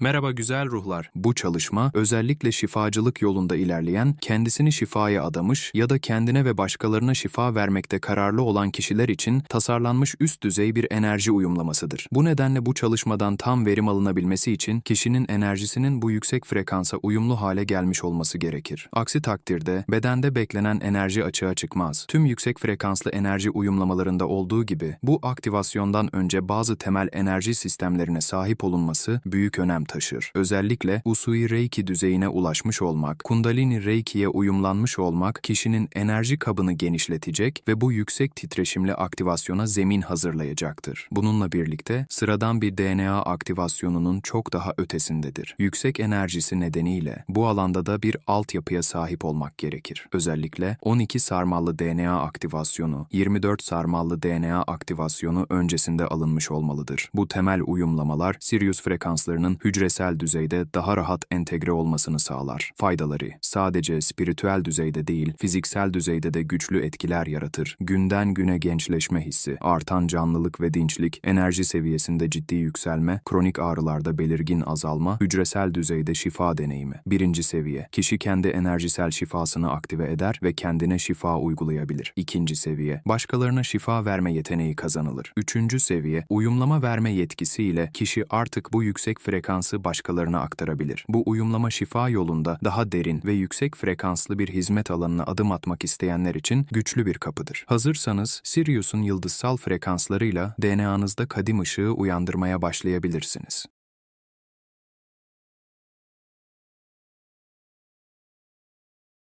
Merhaba güzel ruhlar. Bu çalışma özellikle şifacılık yolunda ilerleyen, kendisini şifaya adamış ya da kendine ve başkalarına şifa vermekte kararlı olan kişiler için tasarlanmış üst düzey bir enerji uyumlamasıdır. Bu nedenle bu çalışmadan tam verim alınabilmesi için kişinin enerjisinin bu yüksek frekansa uyumlu hale gelmiş olması gerekir. Aksi takdirde bedende beklenen enerji açığa çıkmaz. Tüm yüksek frekanslı enerji uyumlamalarında olduğu gibi bu aktivasyondan önce bazı temel enerji sistemlerine sahip olunması büyük önem taşır. Özellikle Usui Reiki düzeyine ulaşmış olmak, Kundalini Reiki'ye uyumlanmış olmak kişinin enerji kabını genişletecek ve bu yüksek titreşimli aktivasyona zemin hazırlayacaktır. Bununla birlikte sıradan bir DNA aktivasyonunun çok daha ötesindedir. Yüksek enerjisi nedeniyle bu alanda da bir altyapıya sahip olmak gerekir. Özellikle 12 sarmallı DNA aktivasyonu, 24 sarmallı DNA aktivasyonu öncesinde alınmış olmalıdır. Bu temel uyumlamalar Sirius frekanslarının hücresel düzeyde daha rahat entegre olmasını sağlar. Faydaları sadece spiritüel düzeyde değil, fiziksel düzeyde de güçlü etkiler yaratır. Günden güne gençleşme hissi, artan canlılık ve dinçlik, enerji seviyesinde ciddi yükselme, kronik ağrılarda belirgin azalma, hücresel düzeyde şifa deneyimi. Birinci seviye, kişi kendi enerjisel şifasını aktive eder ve kendine şifa uygulayabilir. İkinci seviye, başkalarına şifa verme yeteneği kazanılır. Üçüncü seviye, uyumlama verme yetkisiyle kişi artık bu yüksek frekansı başkalarına aktarabilir. Bu uyumlama şifa yolunda daha derin ve yüksek frekanslı bir hizmet alanına adım atmak isteyenler için güçlü bir kapıdır. Hazırsanız Sirius'un yıldızsal frekanslarıyla DNA'nızda kadim ışığı uyandırmaya başlayabilirsiniz.